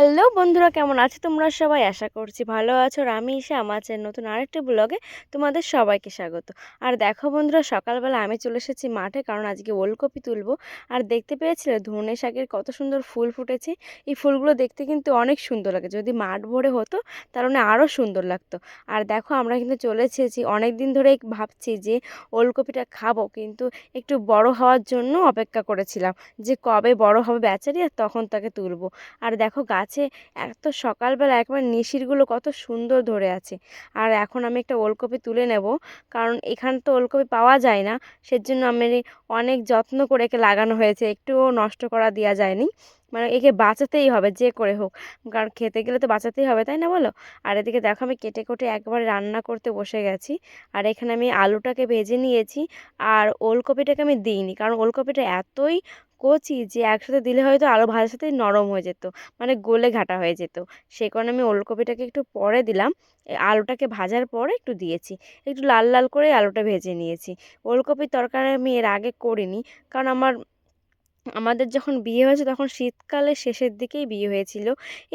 Hello বন্ধুরা, কেমন আছো তোমরা সবাই? আশা করছি ভালো আছো আর আমি এসে আমার নতুন আরেকটা ব্লগে তোমাদের সবাইকে স্বাগত। আর দেখো বন্ধুরা, সকালবেলা আমি চলে এসেছি মাঠে, কারণ আজকে ওলকপি তুলবো। আর দেখতে পেয়েছিলে, ধনে শাকের কত সুন্দর ফুল ফুটেছে। এই ফুলগুলো দেখতে কিন্তু অনেক সুন্দর লাগে। যদি মাঠ ভরে হতো তাহলে আরও সুন্দর লাগতো। আর দেখো, আমরা কিন্তু চলে এসেছি। অনেক দিন ধরেই ভাবছি যে ওলকপিটা খাব, কিন্তু একটু বড় হওয়ার জন্য অপেক্ষা করেছিলাম যে কবে বড় হবে বেচারি আর তখন তাকে তুলবো। আর দেখো, গাছে এত সকালবেলা একবার নিশিরগুলো কত সুন্দর ধরে আছে। আর এখন আমি একটা ওলকপি তুলে নেব, কারণ এখানে তো ওলকপি পাওয়া যায় না। সেজন্য আমি অনেক যত্ন করে একে লাগানো হয়েছে। একটুও নষ্ট করা দেওয়া যায়নি। মানে একে বাঁচাতেই হবে যে করে হোক। কারণ খেতে গেলে তো বাঁচাতেই হবে, তাই না বলো? আর এদিকে দেখো আমি কেটে কুটে একবার রান্না করতে বসে গেছি। আর এখানে আমি আলুটাকে ভেজে নিয়েছি আর ওলকপিটাকে আমি দিইনি। কারণ ওলকপিটা এতই কচি যে একসাথে দিলে হয়তো আলু ভাজার সাথে নরম হয়ে যেত মানে গলে ঘাটা হয়ে যেত। সেই কারণে আমি ওলকপিটাকে একটু পরে দিলাম। আলুটাকে ভাজার পরে একটু দিয়েছি। একটু লাল লাল করে আলুটা ভেজে নিয়েছি। ওলকপির তরকারি আমি এর আগে করিনি। কারণ আমার আমাদের যখন বিয়ে হয়েছে তখন শীতকালের শেষের দিকেই বিয়ে হয়েছিল।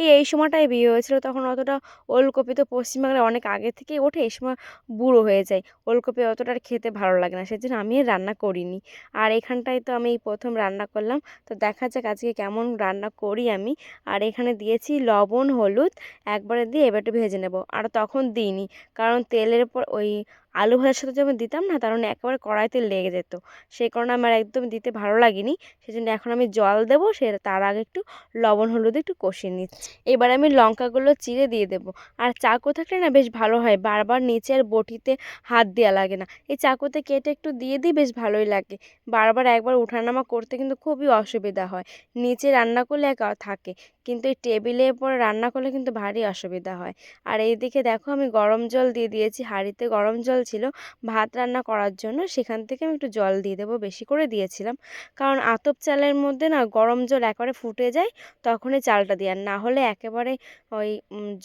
এই এই সময়টায় বিয়ে হয়েছিল তখন অতটা ওলকপি তো পশ্চিমবাংলায় অনেক আগে থেকেই ওঠে, এই সময় বুড়ো হয়ে যায়। ওলকপি অতটা খেতে ভালো লাগে না, সেজন্য আমি রান্না করিনি। আর এখানটায় তো আমি প্রথম রান্না করলাম। তো দেখা যাক আজকে কেমন রান্না করি আমি। আর এখানে দিয়েছি লবণ, হলুদ, একবারে দিয়ে এবার একটু ভেজে নেব। আর তখন দিইনি, কারণ তেলের পর ওই আলু ভাজার সাথে যখন দিতাম না কারণ একেবারে কড়াইতে লেগে যেত। সেই কারণে আমার একদম দিতে ভালো লাগেনি। সেজন্য এখন আমি জল দেবো, সে তার আগে একটু লবণ, হলুদ একটু কষিয়ে নিচ্ছি। এবার আমি লঙ্কাগুলো চিড়ে দিয়ে দেবো। আর চাকু থাকলে না বেশ ভালো হয়, বারবার নিচে আর বটিতে হাত দেওয়া লাগে না। এই চাকুতে কেটে একটু দিয়ে দিই, বেশ ভালোই লাগে। বারবার একবার উঠানামা করতে কিন্তু খুবই অসুবিধা হয়। নিচে রান্না করলে একা থাকে। কিন্তু এই টেবিলের পরে রান্না করলে কিন্তু ভারী অসুবিধা হয়। আর এইদিকে দেখো আমি গরম জল দিয়ে দিয়েছি, হাঁড়িতে গরম জল ছিল। ভাত রান্না করার জন্য সেখান থেকে আমি একটু জল দিয়ে দেবো, বেশি করে দিয়েছিলাম। কারণ আতপ চালের মধ্যে না গরম জল একবারে ফুটে যায়, তখনই চালটা দিই। আর না হলে একেবারে ওই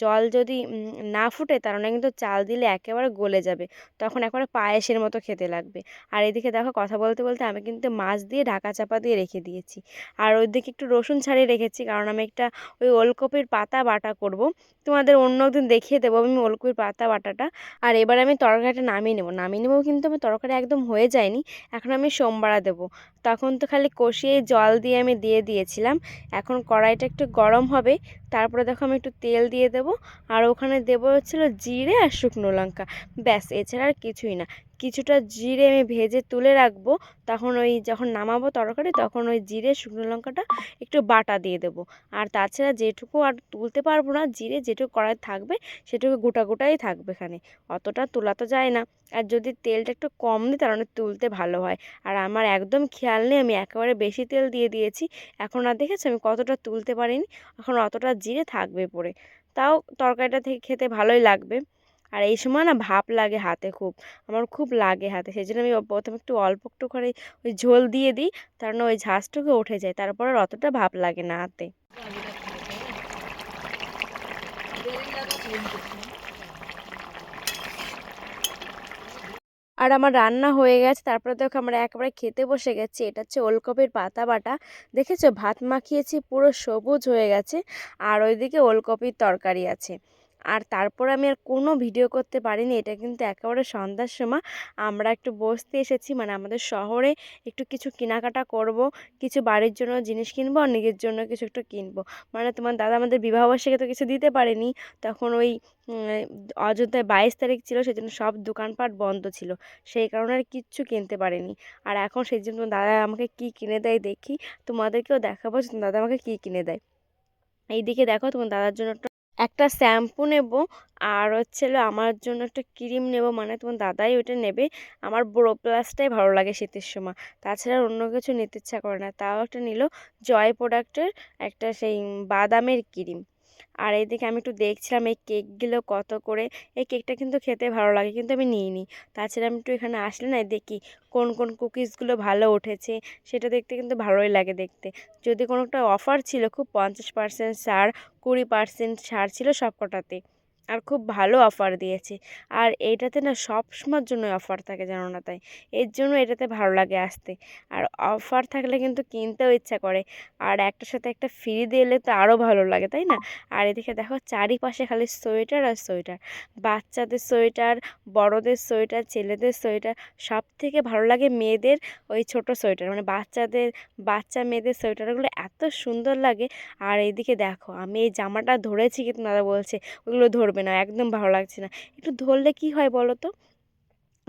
জল যদি না ফুটে, তার মানে কিন্তু চাল দিলে একেবারে গলে যাবে। তখন একবারে পায়েসের মতো খেতে লাগবে। আর এদিকে দেখো কথা বলতে বলতে আমি কিন্তু মাছ দিয়ে ঢাকা চাপা দিয়ে রেখে দিয়েছি। আর ওইদিকে একটু রসুন ছাড়িয়ে রেখেছি, কারণ আমি একটা ওই ওলকপির পাতা বাটা করব। তোমাদের অন্য একদিন দেখিয়ে দেবো আমি ওলকপির পাতা বাটাটা। আর এবার আমি তরকারিটা নামিয়ে নেব। নামিয়ে নেব কিন্তু আমার তরকারি একদম হয়ে যায়নি। এখন আমি সোমবারা দেবো। তখন তো খালি কষিয়ে জল দিয়ে আমি দিয়ে দিয়েছিলাম। এখন কড়াইটা একটু গরম হবে। তারপরে দেখো আমি একটু তেল দিয়ে দেবো। আর ওখানে দেবো হচ্ছিল জিরে আর শুকনো লঙ্কা। ব্যাস, এছাড়া আর কিছুই না। কিছুটা জিরে আমি ভেজে তুলে রাখব, তখন ওই যখন নামাবো তরকারি, তখন ওই জিরে, শুকনো লঙ্কাটা একটু বাটা দিয়ে দেবো। আর তাছাড়া যেটুকু আর তুলতে পারব না, জিরে যেটুকু কড়াই থাকবে, সেটুকু গোটা গোটাই থাকবে এখানে। অতটা তোলা তো যায় না। আর যদি তেলটা একটু কম দিই, তাহলে তুলতে ভালো হয়। আর আমার একদম খেয়াল নেই, আমি একেবারে বেশি তেল দিয়ে দিয়েছি। এখন আর দেখেছ, আমি কতটা তুলতে পারিনি, এখন অতটা জিরে থাকবে পরে। তাও তরকারিটা থেকে খেতে ভালোই লাগবে। আর এই সময় না ভাপ লাগে হাতে খুব, আমার খুব লাগে হাতে। সেই জন্য আমি প্রথমে একটু অল্প একটু করে ওই ঝোল দিয়ে দিই, তার ওই ঝাঁজটুকু উঠে যায়, তারপর আর অতটা ভাপ লাগে না হাতে। আর আমার রান্না হয়ে গেছে, তারপরে দেখো আমরা একেবারে খেতে বসে গেছি, এটা হচ্ছে ওলকপির পাতা বাটা। দেখেছ? ভাত মাখিয়েছি, পুরো সবুজ হয়ে গেছে, আর ওইদিকে ওলকপির তরকারি আছে। আর তারপর আমি আর কোনো ভিডিও করতে পারিনি। এটা কিন্তু একেবারে সন্ধ্যার সময়। আমরা একটু বসতে এসেছি মানে আমাদের শহরে একটু কিছু কেনাকাটা করব, কিছু বাড়ির জন্য জিনিস কিনবো আর নিজের জন্য কিছু একটু কিনবো। মানে তোমার দাদা আমাদের বিবাহবার্ষিকী তো কিছু দিতে পারেনি। তখন ওই অযোধ্যায় বাইশ তারিখ ছিল, সেজন্য সব দোকানপাট বন্ধ ছিল। সেই কারণে আর কিচ্ছু কিনতে পারিনি। আর এখন সেই জন্য দাদা আমাকে কী কিনে দেয় দেখি। তোমাদেরকেও দেখাবো দাদা আমাকে কী কিনে দেয়। এইদিকে দেখো তোমার দাদার জন্য একটা শ্যাম্পু নেব, আর হচ্ছে আমার জন্য একটা ক্রিম নেব মানে তোমার দাদাই ওটা নেবে। আমার বোরো প্লাসটাই ভালো লাগে শীতের সময়। তাছাড়া অন্য কিছু নিতে ইচ্ছা করে না। তাও একটা নিল জয় প্রোডাক্টের একটা সেই বাদামের ক্রিম। আর এইদিকে আমি একটু দেখছিলাম এই কেকগুলো কত করে। এই কেকটা কিন্তু খেতে ভালো লাগে, কিন্তু আমি নিইনি। তাছাড়া আমি একটু এখানে আসলে না দেখি কোন কোন কুকিজগুলো ভালো উঠেছে, সেটা দেখতে কিন্তু ভালোই লাগে দেখতে। যদি কোনো একটা অফার ছিল, খুব পঞ্চাশ পার্সেন্ট ছাড়, কুড়ি পার্সেন্ট ছাড় ছিল সব কটাতে আর খুব ভালো অফার দিয়েছে। আর এইটাতে না সব সময়ের জন্য অফার থাকে জানো না তাই? এর জন্য এটাতে ভালো লাগে আসতে। আর অফার থাকলে কিন্তু কিনতেও ইচ্ছা করে। আর একটার সাথে একটা ফ্রি দিলে তো আরও ভালো লাগে, তাই না? আর এদিকে দেখো চারিপাশে খালি সোয়েটার আর সোয়েটার। বাচ্চাদের সোয়েটার, বড়দের সোয়েটার, ছেলেদের সোয়েটার সব থেকে ভালো লাগে মেয়েদের ওই ছোট সোয়েটার। মানে বাচ্চাদের, বাচ্চা মেয়েদের সোয়েটারগুলো এত সুন্দর লাগে। আর এইদিকে দেখো আমি এই জামাটা ধরেছি কিন্তু দাদা বলছে, ওগুলো ধরবে না একদম ভালো লাগছে না। একটু ধরলে কি হয় বলো তো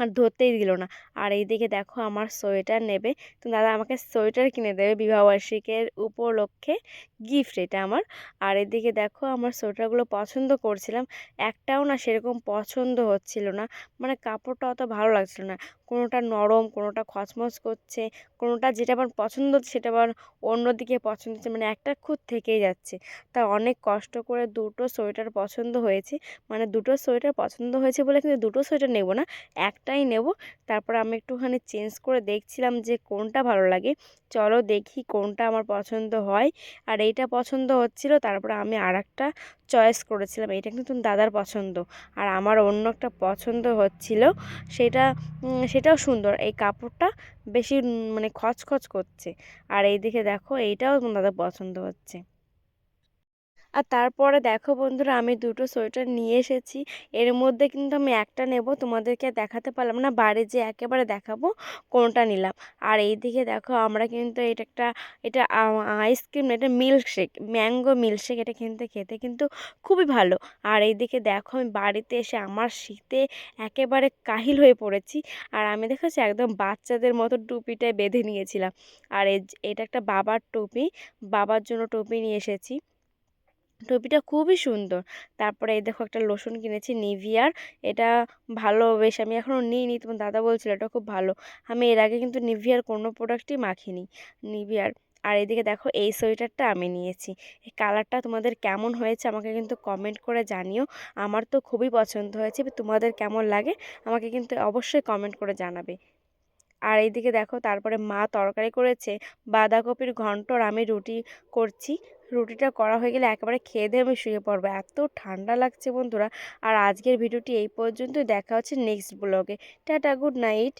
আর ধরতেই দিল না। আর এইদিকে দেখো আমার সোয়েটার নেবে। তো দাদা আমাকে সোয়েটার কিনে দেবে বিবাহবার্ষিকের উপলক্ষে গিফট এটা আমার। আর এদিকে দেখো আমার সোয়েটারগুলো পছন্দ করছিলাম। একটাও না সেরকম পছন্দ হচ্ছিল না। মানে কাপড়টা অত ভালো লাগছিল না। কোনোটা নরম, কোনোটা খচমচ করছে, কোনোটা যেটা আমার পছন্দ হচ্ছে সেটা আবার অন্যদিকে পছন্দ হচ্ছে। মানে একটা খুঁত থেকেই যাচ্ছে। তা অনেক কষ্ট করে দুটো সোয়েটার পছন্দ হয়েছে। মানে দুটো সোয়েটার পছন্দ হয়েছে বলে কিন্তু দুটো সোয়েটার নেব না। একটাই নেব। তারপর আমি একটুখানি চেঞ্জ করে দেখছিলাম যে কোনটা ভালো লাগে। চলো দেখি কোনটা আমার পছন্দ হয়। আর এইটা পছন্দ হচ্ছিল, তারপরে আমি আর একটা চয়েস করেছিলাম এটা কিন্তু দাদার পছন্দ। আর আমার অন্য একটা পছন্দ হচ্ছিল, সেটা সেটাও সুন্দর। এই কাপড়টা বেশি মানে খচখচ করছে। আর এইদিকে দেখো, এইটাও দাদার পছন্দ হচ্ছে। আর তারপরে দেখো বন্ধুরা, আমি দুটো সোয়েটার নিয়ে এসেছি। এর মধ্যে কিন্তু আমি একটা নেব, তোমাদেরকে দেখাতে পারলাম না। বাড়ি যে একেবারে দেখাবো কোনটা নিলাম। আর এই দিকে দেখো আমরা কিন্তু এটা একটা, এটা আইসক্রিম এটা মিল্কশেক, ম্যাঙ্গো মিল্কশেক এটা কিনতে খেতে কিন্তু খুবই ভালো। আর এই দিকে দেখো আমি বাড়িতে এসে আমার শীতে একেবারে কাহিল হয়ে পড়েছি। আর আমি দেখেছি একদম বাচ্চাদের মতো টুপিটায় বেঁধে নিয়েছিলাম। আর এটা একটা বাবার টুপি, বাবার জন্য টুপি নিয়ে এসেছি। টুপিটা খুবই সুন্দর। তারপরে এই দেখো একটা লোশন কিনেছি, নিভিয়ার। এটা ভালো, বেশ আমি এখনও নিইনি। তোমার দাদা বলছিল এটা খুব ভালো। আমি এর আগে কিন্তু নিভিয়ার কোনো প্রোডাক্টই মাখিনি, নিভিয়ার। আর এদিকে দেখো এই সোয়েটারটা আমি নিয়েছি। এই কালারটা তোমাদের কেমন হয়েছে আমাকে কিন্তু কমেন্ট করে জানিও। আমার তো খুবই পছন্দ হয়েছে তোমাদের কেমন লাগে আমাকে কিন্তু অবশ্যই কমেন্ট করে জানাবে। আর এইদিকে দেখো তারপরে মা তরকারি করেছে, বাঁধাকপির ঘন্ট আর আমি রুটি করছি। রুটিটা করা হয়ে গেলে একেবারে খেয়ে দিয়ে আমি শুয়ে পড়ব। এত ঠান্ডা লাগছে বন্ধুরা। আর আজকের ভিডিওটি এই পর্যন্ত দেখা হচ্ছে নেক্সট ব্লগে টাটা গুড নাইট